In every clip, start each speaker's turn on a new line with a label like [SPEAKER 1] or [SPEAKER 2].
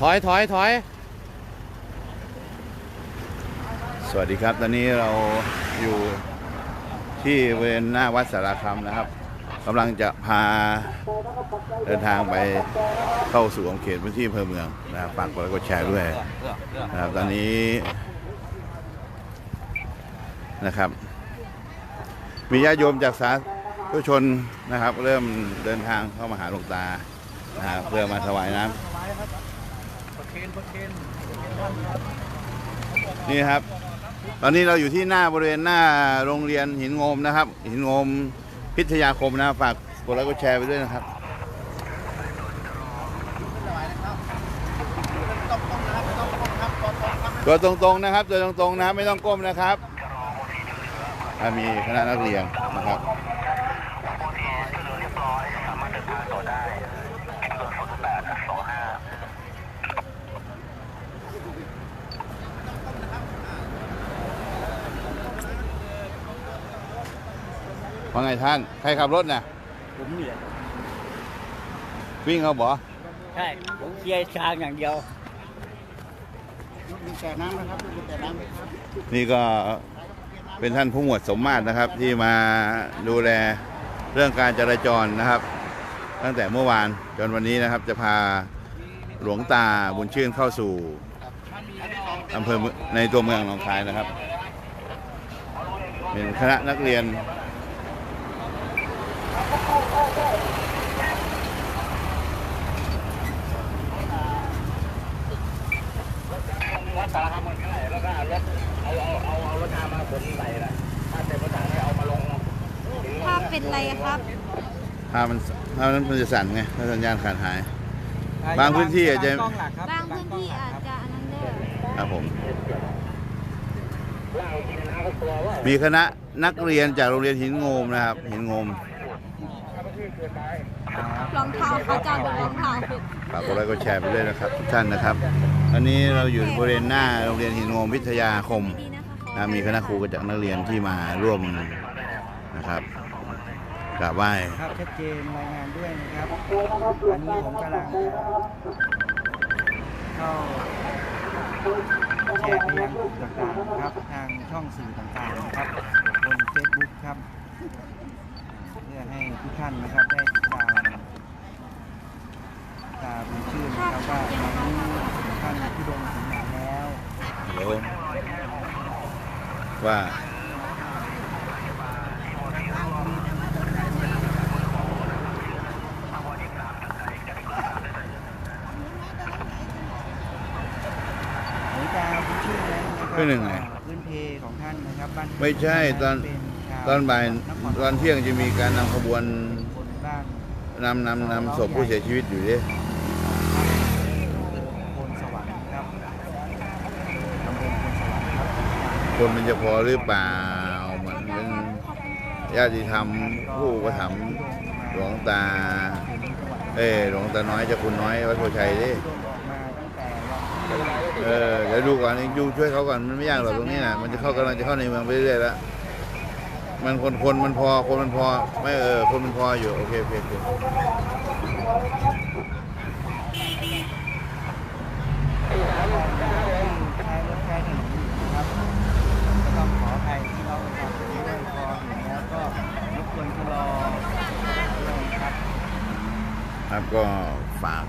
[SPEAKER 1] ถอยถอยถอยสวัสดีครับ ตอนนี้เราอยู่ที่เวณหน้าวัดสารคามนะครับกำลังจะพาเดินทางไปเข้าสู่องเขตพื้นที่อำเภอเมืองนะครับฝากกดไลค์กดแชร์ด้วยนะครับตอนนี้นะครับ มีญาติโยมจากสาธุชนนะครับ เริ่มเดินทางเข้ามาหาหลวงตานะครับเพื่อมาถวายน้ำ นี่ครับ ตอนนี้เราอยู่ที่หน้าบริเวณหน้าโรงเรียนหินงมนะครับ หินงมพิทยาคมนะฝากกดไลค์กดแชร์ไปด้วยนะครับตัวตรงๆนะครับตัวตรงๆนะครับไม่ต้องก้มนะครับถ้ามีคณะนักเรียนนะครับ ว่าไงท่าน ใครขับรถน่ะ
[SPEAKER 2] ผมนี่แหละ
[SPEAKER 1] วิ่งเขาบอ
[SPEAKER 2] ใช่ ผมเคลียร์ทางอย่างเดียว
[SPEAKER 3] มีแต่น้ำนะครับมีแต่น้ำครับ
[SPEAKER 1] นี่ก็เป็นท่านผู้หมวดสมมาตรนะครับ ที่มาดูแลเรื่องการจราจรนะครับ ตั้งแต่เมื่อวานจนวันนี้นะครับ จะพาหลวงตาบุญชื่นเข้าสู่อำเภอเมืองในตัวเมืองหนองคายนะครับ เป็นคณะนักเรียน
[SPEAKER 2] วัดสารคามมันเท่าไหร่แล้วก็เอารถ เอาเอาเอาเอารถทามาขนใส่ละถ้าเต็มรถทาไม่เอามาลง
[SPEAKER 4] ภาพเป็นไรอะครับ
[SPEAKER 1] ถ้ามันถ้ามันมันจะสั่นไงถ้าสัญญาณขาดหาย บางพื้นที่อาจจะ
[SPEAKER 4] บางพื้นที่อาจจะอันนั้นได้
[SPEAKER 1] ครับผมมีคณะนักเรียนจากโรงเรียนหินโงมนะครับ หินโงม
[SPEAKER 4] รองเท้าเขาจะเป็นรองเท้าฝึก
[SPEAKER 1] ฝากกดไลค์กดแชร์ไปด้วยนะครับทุกท่านนะครับอันนี้เราอยู่บริเวณหน้าโรงเรียนหินโงมวิทยาคม
[SPEAKER 4] ดีนะคะ
[SPEAKER 1] นะมีคณะครูจากนักเรียนที่มาร่วมนะครับกราบไหว้
[SPEAKER 3] ครับชัดเจนรายงานด้วยนะครับอันนี้ผมกำลังเข้าแชร์ไปยังกลุ่มต่างๆนะครับทางช่องสื่อต่างๆนะครับบนเฟซบุ๊กครับเพื่อให้ทุกท่านนะครับได้ติดตามตามชื่อนะครับว่าตอนนี้ท่านที่ลงถึงไหนแล้ว
[SPEAKER 1] เดี๋ย วว่า
[SPEAKER 3] หรือตามชื่อนั้นนะครับ
[SPEAKER 1] คือหนึ่งไง
[SPEAKER 3] พื้นเพของท่านนะครับบ้าน
[SPEAKER 1] ไม่ใช่ตอน
[SPEAKER 3] เป็นชว
[SPEAKER 1] ตอนบ่าย
[SPEAKER 3] นคร
[SPEAKER 1] ตอนเที่ยงจะมีการนำขบวน
[SPEAKER 3] คนบ้าน
[SPEAKER 1] นำนำนำศพผู้เสียชีวิตอยู่ดิ
[SPEAKER 3] โพนสวรรค์ครับตำบลโพนสวรรค์ครับ
[SPEAKER 1] คนมันจะพอหรือเปล่ามันเป็นญาติธรรมผู้อุประถมหลวงตา เอ้ยหลวงตาน้อยจะคุณน้อยวัดโพชัยดิ
[SPEAKER 3] โดนออกมาตั้งแต่วันที่
[SPEAKER 1] เออเดี๋ยวดูก่อนยูช่วยเขาก่อนมันไม่ยากหรอกตรงนี้นะมันจะเข้ากำลังจะเข้าในเมืองไปเรื่อยๆแล้วมันคนคนมันพอคนมันพอไม่เออคนมันพออยู่โอเคโอเคโอเค
[SPEAKER 3] ใช้รถใช้ถนนอยู่นะครับก็ต้องขออภัยที่เราประชาชนด้วยพอเห็นแล้วก็รบกวนชะลอด้วยครับ
[SPEAKER 1] ครับ ก็ฝาก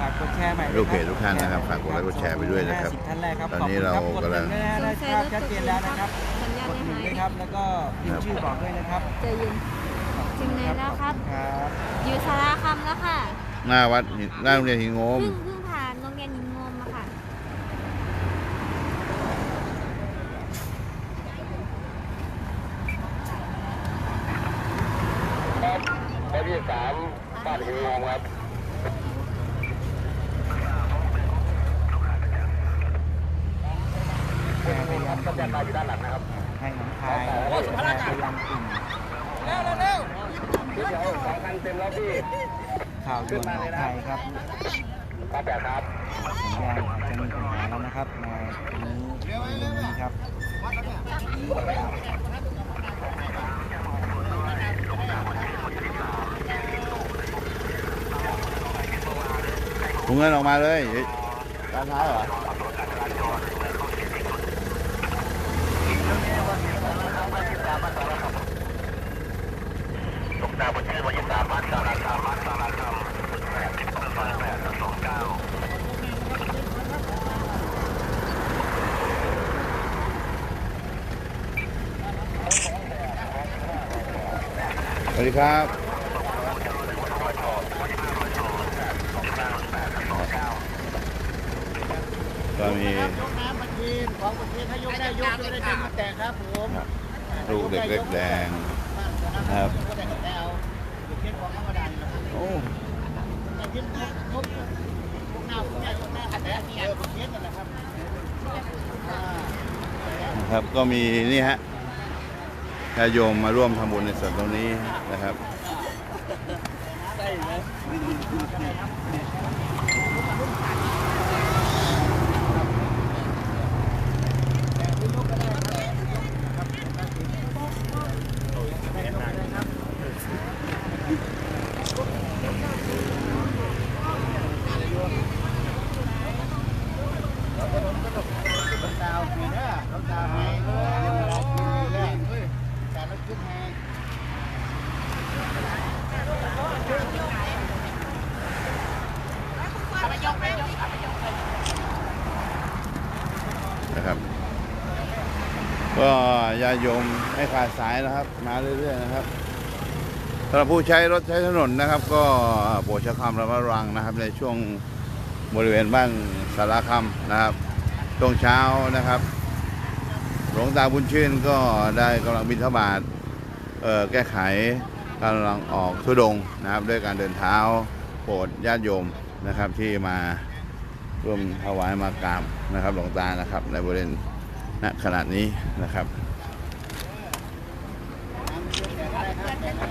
[SPEAKER 3] ฝากกดแชร์ใหม่
[SPEAKER 1] ลูกเพจทุกท่านนะครับฝากกดไลค์กดแชร์ไปด้วยนะครับ
[SPEAKER 3] 50ท่านแรกครับ
[SPEAKER 1] ตอนนี้เรา
[SPEAKER 3] ขอบคุณคบ
[SPEAKER 1] กำลัง
[SPEAKER 3] ดหนึ่นะได้ภาพชัดเจนแล้วนะครับ
[SPEAKER 4] สัญญาณ
[SPEAKER 3] กดห
[SPEAKER 4] ไม่
[SPEAKER 3] นึ่ง
[SPEAKER 4] หาย
[SPEAKER 3] ด้วยครับแล้วก็พิมพ์ชื่อบอกด้วยนะครับ
[SPEAKER 4] ใจเย็นถึงไหนแล้วครับ
[SPEAKER 3] ครับ
[SPEAKER 4] อยู่สาราคำแล้วค่ะ
[SPEAKER 1] หน้าวัดหน้าโรงเรียนหินโงม
[SPEAKER 4] เพิ่งเพิ่งผ่านโรงเรียนหินงมอะค่ะ
[SPEAKER 2] ข้อที่สาม บ้านหินงงครับ
[SPEAKER 3] แชร์ไปยังกลุ่ม
[SPEAKER 2] บ้านอยู่ด้านหลังนะครับ
[SPEAKER 3] ให้หนองคายแชร์ไปยังกลุ่ม
[SPEAKER 2] เดี๋ยวสองคันเต็มแล้วพี่
[SPEAKER 3] ข่าวด่วนหนองคายครับ
[SPEAKER 2] ครับแบบครับ
[SPEAKER 3] สัญญาณอาจจะมีปัญหาแล้วนะครับมาตรงนี้นี้ครับ
[SPEAKER 1] ถุงเงินออกมาเลยด้านท้ายเหรอ
[SPEAKER 2] ตกดาวบนชื่อวันยี่สามบ้านสาราคำบ้านสาราคำแปดสิบต้นไฟแปดสองเก้า
[SPEAKER 1] สวัสดีครับก็มี
[SPEAKER 3] ยกน้ำมาทีของประเทศถ้ายกได้ยกจะได้เป็นมาแตกครับผม
[SPEAKER 1] ลูกเด็กเล็กแดงครับ
[SPEAKER 3] ก็ได้แต่เอาอยู่เช่นของธรรมดานี่นะครับ
[SPEAKER 1] โอ้
[SPEAKER 3] แต่ที่พวกพวกพวกหน้าพวกใหญ่พวกหน้าอันนี้เออประเทศนั่นแหละครับอ่า
[SPEAKER 1] นะครับก็มีนี่ฮะญาติโยมมาร่วมทำบุญในส่วนตรงนี้นะครับ
[SPEAKER 3] รถดาวมีเด้อรถดาวให้เดี๋ยวเวลากินเลยแหละแต่รถขึ้นให้
[SPEAKER 1] นะครับ ก็ญาโยมไม่ขาดสายนะครับ มาเรื่อยๆนะครับสำหรับผู้ใช้รถใช้ถนนนะครับ ก็โปรดใช้ความระมัดระวังนะครับ ในช่วงบริเวณบ้านสารคำนะครับช่วงเช้านะครับหลวงตาบุญชื่นก็ได้กำลังบินทบาทแก้ไขกำลังออกทุดงนะครับ ด้วยการเดินเท้าโปรดญาติโยมนะครับที่มาร่วมถวายมากราบนะครับหลวงตานะครับในบริเวณ ณขณะนี้นะครับ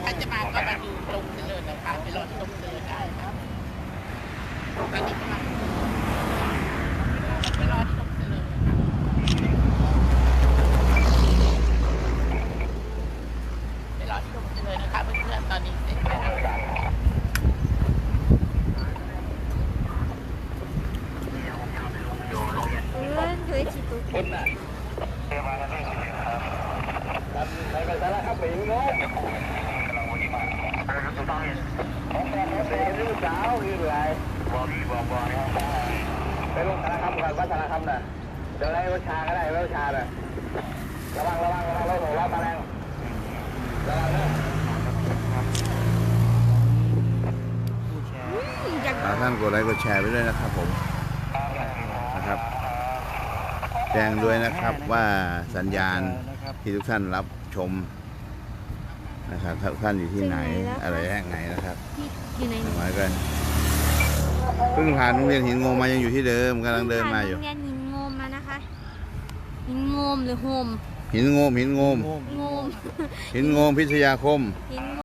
[SPEAKER 5] ใครจะมาก็มาดูตรงเดินนะคะไปรอตรงเดินได้ครับตอนนี้กำลังไปรอที่ตรงเสลิญไปรอที่ตรงเสลิญนะคะเพื่อนๆตอนนี้เสร็จไปแล้ว
[SPEAKER 4] เพื่อนเคยฉีดตุ๊ก
[SPEAKER 2] คนน่ะเตรียมมากันที่ครับครับไปกันซะแล้วครับไปยิงโน้ตกำลังวนมาเออถูกต้องของแฟนเสียลูกสาวคืออะไรบอกดีบอกบอกนะครับไปลงสารคำก่อนวัดสารคำน่ะ เดี๋ยวไล่รถชาก็ได้รถชาน่ะระวังระวังระวังรถหกล้อมาแรงระวังนะ
[SPEAKER 3] ผู้แร์
[SPEAKER 4] อยาก
[SPEAKER 1] ฝากท่านกดไลค์กดแชร์ไปด้วยนะครับผมนะครับแจ้งด้วยนะครับว่าสัญญาณที่ทุกท่านรับ ชมนะครับทุกท่านอยู่ที่ไหนอะไรแห่งไหนนะครับ
[SPEAKER 4] ที่อยู่ใน
[SPEAKER 1] อย่างน้อยก็เพิ่งผ่านโรงเรียนหินงงมายังอยู่ที่เดิมกำลังเดินมาอยู่
[SPEAKER 4] โรงเรียนหินงมมานะคะหินงมหรือโฮม
[SPEAKER 1] หินงมหินงม
[SPEAKER 3] งง
[SPEAKER 4] งม
[SPEAKER 1] หินงมพิทยาคม
[SPEAKER 4] หิน